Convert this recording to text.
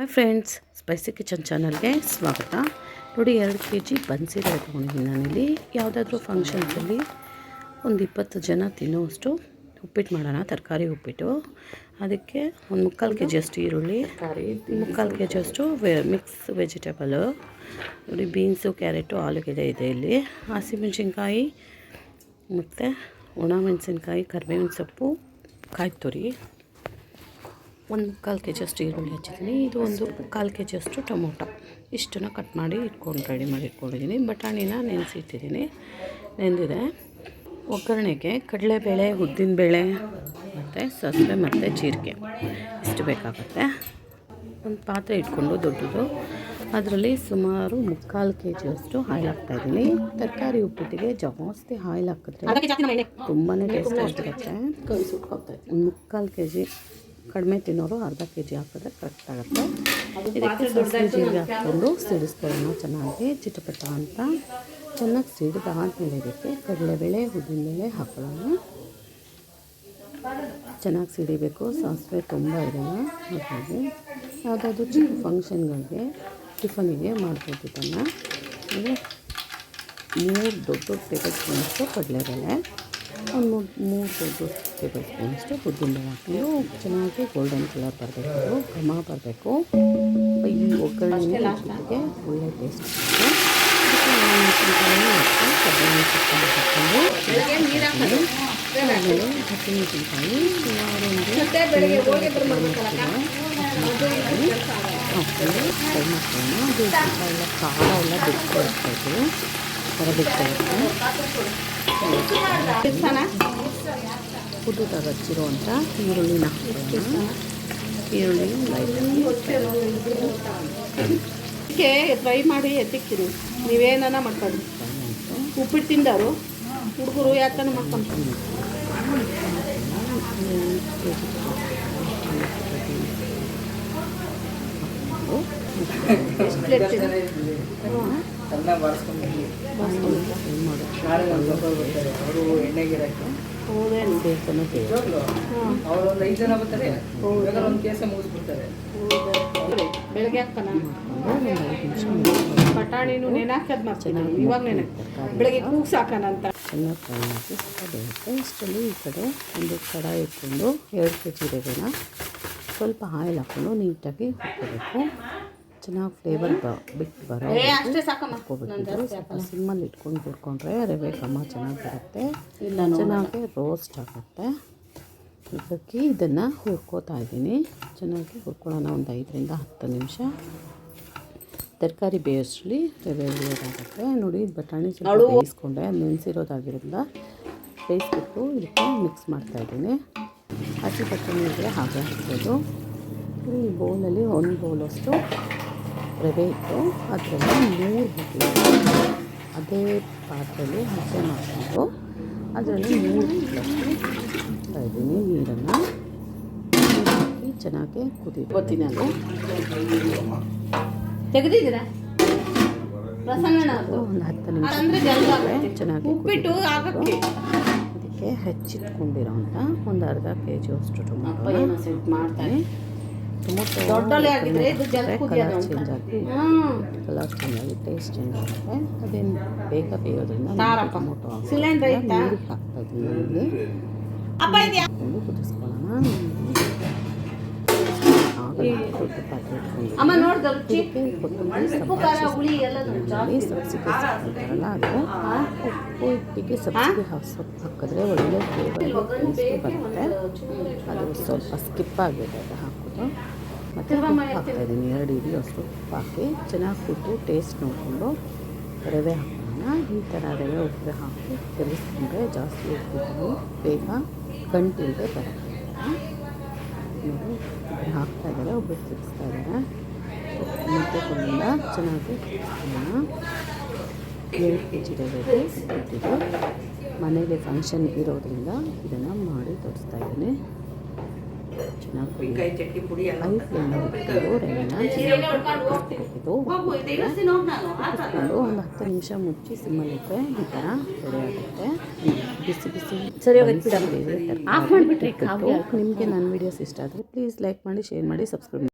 Hi friends spicy kitchen ಚಾನಲ್ಗೆ ಸ್ವಾಗತ. ನೋಡಿ ಎರಡು ಕೆ ಜಿ ಬನ್ಸಿದೆ ತೊಗೊಂಡಿದ್ದೀನಿ ನಾನಿಲ್ಲಿ. ಯಾವುದಾದ್ರೂ ಫಂಕ್ಷನ್ಸಲ್ಲಿ ಒಂದು ಇಪ್ಪತ್ತು ಜನ ತಿನ್ನೋಷ್ಟು ಉಪ್ಪಿಟ್ಟು ಮಾಡೋಣ ತರಕಾರಿ ಉಪ್ಪಿಟ್ಟು. ಅದಕ್ಕೆ ಒಂದು ಮುಕ್ಕಾಲು ಕೆ ಜಿಯಷ್ಟು ಈರುಳ್ಳಿ ಮುಕ್ಕಾಲು ಕೆ ಜಿಯಷ್ಟು ವೆ ಮಿಕ್ಸ್ ವೆಜಿಟೇಬಲು ನೋಡಿ ಬೀನ್ಸು ಕ್ಯಾರೆಟು ಆಲೂಗೆಡ್ಡೆ ಇದೆ ಇಲ್ಲಿ. ಹಸಿಮೆಣ್ಸಿನ್ಕಾಯಿ ಮತ್ತು ಒಣ ಮೆಣಸಿನ್ಕಾಯಿ ಕರಿಬೇವಿನ ಸೊಪ್ಪು ಕಾಯಿ ತುರಿ ಒಂದು ಮುಕ್ಕಾಲು ಕೆ ಜಿಯಷ್ಟು ಈರುಳ್ಳಿ ಹಚ್ಚಿದ್ದೀನಿ. ಇದು ಒಂದು ಕಾಲು ಕೆ ಜಿಯಷ್ಟು ಟೊಮೊಟೊ. ಇಷ್ಟನ್ನು ಕಟ್ ಮಾಡಿ ಇಟ್ಕೊಂಡು ರೆಡಿ ಮಾಡಿ ಇಟ್ಕೊಂಡಿದ್ದೀನಿ. ಬಟಾಣಿನ ನೆನೆಸಿಟ್ಟಿದ್ದೀನಿ. ನೆಂದಿದೆ ಒಗ್ಗರಣೆಗೆ ಕಡಲೆಬೇಳೆ ಉದ್ದಿನಬೇಳೆ ಮತ್ತು ಸಾಸಿವೆ ಮತ್ತು ಜೀರಿಗೆ ಇಷ್ಟು ಬೇಕಾಗುತ್ತೆ. ಒಂದು ಪಾತ್ರೆ ಇಟ್ಕೊಂಡು ದೊಡ್ಡದು. ಅದರಲ್ಲಿ ಸುಮಾರು ಮುಕ್ಕಾಲು ಕೆ ಜಿಯಷ್ಟು ಆಯಿಲ್ ಹಾಕ್ತಾಯಿದ್ದೀನಿ ತರಕಾರಿ ಉಪ್ಪಿಟ್ಟಿಗೆ ಜಾಸ್ತಿ ಆಯಿಲ್ ಹಾಕಿದ್ರೆ ತುಂಬಾ ಟೇಸ್ಟ್ ಆಗಿರುತ್ತೆ ಮುಕ್ಕಾಲು ಕೆ ಜಿ ಕಡಿಮೆ ತಿನ್ನೋರು ಅರ್ಧ ಕೆ ಜಿ ಹಾಕಿದ್ರೆ ಕರೆಕ್ಟ್ ಆಗುತ್ತೆ. ಇದಕ್ಕೆ ಸಾಸಿವೆ ಜೀರಿಗೆ ಹಾಕ್ಕೊಂಡು ಸಿಡಿಸ್ಕೊಳ್ಳೋಣ ಚೆನ್ನಾಗಿ. ಚಿಟಪಟ ಅಂತ ಚೆನ್ನಾಗಿ ಸಿಡಿದಾದ್ಮೇಲೆ ಇದಕ್ಕೆ ಕಡಲೆಬೇಳೆ ಉದ್ದಿನಬೇಳೆ ಹಾಕೊಳ್ಳೋಣ. ಚೆನ್ನಾಗಿ ಸಿಡಿಬೇಕು. ಸಾಸಿವೆ ತುಂಬ ಇದೆಲ್ಲ ಹಾಗಾಗಿ ಯಾವುದಾದ್ರೂ ಚಿಕ್ಕ ಫಂಕ್ಷನ್ಗಳಿಗೆ ಟಿಫನಿಗೆ ಮಾಡ್ಬೋದು ಇದನ್ನು. ಮೂರು ದೊಡ್ಡ ಟೇಬಲ್ ಸ್ಪೂನಷ್ಟು ಕಡಲೆಬೇಳೆ. ಮೂರು ಮೂರು ದೊಡ್ಡ ಟೇಬಲ್ ಸ್ಪೂನಷ್ಟು ಉದ್ದಿನಬೇಳೆ ಹಾಕೊಂಡು ಚೆನ್ನಾಗಿ ಗೋಲ್ಡನ್ ಕಲರ್ ಬರಬೇಕು ಘಮ ಬರಬೇಕು ಈ ಒಗ್ಗರಣೆ ಜೊತೆಗೆ ಒಳ್ಳೆ ಟೇಸ್ಟ್ ಹಾಕ್ಕೊಂಡು ಆಮೇಲೆ ಹಸಿಮೆಣಸಿನ್ಕಾಯಿ ಸುಮಾರು ಒಂದು ಹಾಕ್ಕೊಂಡು ಫ್ರೈ ಮಾಡ್ಕೊಳ್ಳೋಣ ಅದು ಸ್ವಲ್ಪ ಎಲ್ಲ ಖಾರ ಎಲ್ಲ ಬಿಟ್ಕೊಳ್ಬೇಕು ಬಿಟ್ಕೊಳುತ್ತೆ ಉದ್ದುದಾಗ ಹಚ್ಚಿರುವಂಥ ಈರುಳ್ಳಿನ ಈರುಳ್ಳಿ ಟ್ರೈ ಫ್ರೈ ಮಾಡಿ ಎತ್ತಿಕ್ಕಿರಿ ನೀವೇನ ಮಾಡ್ಕೊಳ್ಳಿ ಉಪ್ಪಿಟ್ಟು ತಿಂದವರು ಹುಡುಗರು ಯಾಕನ ಮಾಡ್ಕೊಂತೀನಿ ಎಷ್ಟು ಪ್ಲೇಟ್ ತಿಂದ್ರಿ? ಹೌದೇನು ಬೇಕನ್ನು ಬೇಕು ಹಾಂ ಅವ್ರೊಂದು ಐದು ಜನ ಬರ್ತಾರೆ. ಬೇಕಾದ್ರೆ ಒಂದು ಕೇಸ ಮುಗಿಸ್ಬಿಡ್ತಾರೆ. ಬೆಳಗ್ಗೆ ನೆನಾಕದ್ ಮಾಡ್ತೀನಿ ಇವಾಗ ಬೆಳಗ್ಗೆ ಕೂಗ್ಸ್ ಚೆನ್ನಾಗಿ ಫ್ರೈ ಮಾಡಿ ಈ ಕಡೆ ಒಂದು ಕಡಾಯಿ ಇಟ್ಕೊಂಡು ಎರಡು ಕೆ ಜಿ ಸ್ವಲ್ಪ ಆಯಿಲ್ ಹಾಕ್ಕೊಂಡು ನೀಟಾಗಿ ಹುರ್ಕೋಬೇಕು. ಚೆನ್ನಾಗಿ ಫ್ಲೇವರ್ ಬ ಬಿಟ್ಟು ಬರೋ ಏ ಅಷ್ಟೇ ಸಾಕಮ್ಮ. ಹಾಕ್ಕೋಬೇಕಿದ್ರು ಸ್ವಲ್ಪ ಸಿಮ್ಮಲ್ಲಿ ಇಟ್ಕೊಂಡು ಹುರ್ಕೊಂಡ್ರೆ ರವೆ ಕಮ್ಮ ಚೆನ್ನಾಗಿ ಬರುತ್ತೆ. ಚೆನ್ನಾಗಿ ರೋಸ್ಟ್ ಆಗುತ್ತೆ. ಇದಕ್ಕೆ ಇದನ್ನು ಹುರ್ಕೋತಾ ಇದ್ದೀನಿ. ಚೆನ್ನಾಗಿ ಹುರ್ಕೊಳ್ಳೋಣ ಒಂದು ಐದರಿಂದ ಹತ್ತು ನಿಮಿಷ. ತರಕಾರಿ ಬೇಯಿಸ್ಲಿ ರವೆ ಹುರಿಯೋದಾಗುತ್ತೆ. ನೋಡಿ ಬಟಾಣಿ ಸ್ವಲ್ಪ ಬೇಯಿಸ್ಕೊಂಡೆ. ನೆನೆಸಿರೋದಾಗಿರೋದಿಲ್ಲ ನೆನೆಸಿರೋದಾಗಿರೋದ್ರಿಂದ ಬೇಯಿಸ್ಬಿಟ್ಟು ಇದಕ್ಕೆ ಮಿಕ್ಸ್ ಮಾಡ್ತಾಯಿದ್ದೀನಿ ಹಸಿ ಬಟಾಣಿ ಇದ್ದರೆ ಹಾಗೆ ಹಾಕ್ಬೋದು. ಈ ಬೌಲಲ್ಲಿ ಒಂದು ಬೌಲಷ್ಟು ರವೆ ಇಟ್ಟು ಅದರಲ್ಲಿ ಮೂರು ಬಟ್ಲು ಅದೇ ಪಾತ್ರೆಯಲ್ಲಿ ಹಸೆ ಮಾಡಿಕೊಂಡು ಅದರಲ್ಲಿ ಮೂರು ಇದ್ದೀನಿ ನೀರನ್ನು ಹಾಕಿ ಚೆನ್ನಾಗಿ ಕುದಿ ಗೊತ್ತಿನಲ್ಲ ತೆಗೆದಿದ್ದೀರಾ? ಒಂದು ಹತ್ತು ನಿಮಿಷ ಚೆನ್ನಾಗಿ ಉಪ್ಪಿಟ್ಟು ಅದಕ್ಕೆ ಹೆಚ್ಚಿಟ್ಕೊಂಡಿರೋಂಥ ಒಂದು ಅರ್ಧ ಕೆ ಜಿ ಅಷ್ಟು ಟೊಮೊಟೊ ಮಾಡ್ತಾರೆ. Tomato colour. ಚೇಂಜ್ ಆಗಿ ಕಲರ್ ಚೇಂಜ್ ಆಗಿ ಟೇಸ್ಟ್ ಚೇಂಜ್ ಆಗುತ್ತೆ. ಅದೇನು ಬೇಗ ಬೇಯೋದ್ರಿಂದ. ಟೊಮೊಟೊ ನೀರಿಗೆ ಹಾಕ್ತಾ ಇದ್ದೀನಿ ಕುದಿಸ್ಕೊಳ್ಳೋಣ. ಅಮ್ಮ ಸಬ್ಸಿಗೆ ಹಾಕ್ತಾರಲ್ಲ ಅದು ಉಪ್ಪು ಸಬ್ಸಿಗೆ ಹಾಕಿದ್ರೆ ಒಳ್ಳೆ ಫ್ಲೇವರ್ ಟೇಸ್ಟ್ ಬರುತ್ತೆ. ಅದು ಸ್ವಲ್ಪ ಸ್ಕಿಪ್ ಆಗಿದೆ ಅದು ಹಾಕೋದು. ಮತ್ತು ಹಾಕ್ತಾಯಿದ್ದೀನಿ. ಎರಡು ಇಡೀ ಅಷ್ಟು ಉಪ್ಪು ಹಾಕಿ ಚೆನ್ನಾಗಿ ಕುಟ್ಟು ಟೇಸ್ಟ್ ನೋಡಿಕೊಂಡು ರವೆ ಹಾಕೋಣ. ಈ ಥರ ರವೆ ಉಪ್ಪು ಹಾಕಿ ತಿರುಗಿಸ್ಕೊಂಡ್ರೆ ಜಾಸ್ತಿ ಉಪ್ಪು ಬೇಗ ಕಂಟಿಲ್ಲದೆ ಬರುತ್ತೆ. ನೋಡಿ ಒಬ್ಬರು ಹಾಕ್ತಾ ಇದ್ದಾರೆ ಒಬ್ಬರು ತಿರುಗಿಸ್ತಾ ಇದ್ದಾರೆ ಮತ್ತು ಕೊಂಡಿಂದ ಚೆನ್ನಾಗಿ ಏಳು ಕೆ ಜಿ ರವೆಗೆ ಇಟ್ಟಿದ್ದು ಮನೆಯಲ್ಲಿ ಫಂಕ್ಷನ್ ಇರೋದ್ರಿಂದ ಇದನ್ನು ಮಾಡಿ ತೋರಿಸ್ತಾ ಇದ್ದೀನಿ ಒಂದು ಹತ್ತು ನಿಮಿಷ ಮುಚ್ಚಿ ಸಿಮ್ಮಲ್ಲಿಟ್ಟರೆ ಈ ಥರ ಬಿಸಿ ಬಿಸಿ ಸರಿ ಆಫ್ ಮಾಡಿಬಿಟ್ರಿ ನಿಮಗೆ ನನ್ನ ವಿಡಿಯೋಸ್ ಇಷ್ಟ ಆದರೆ ಪ್ಲೀಸ್ ಲೈಕ್ ಮಾಡಿ ಶೇರ್ ಮಾಡಿ ಸಬ್ಸ್ಕ್ರೈಬ್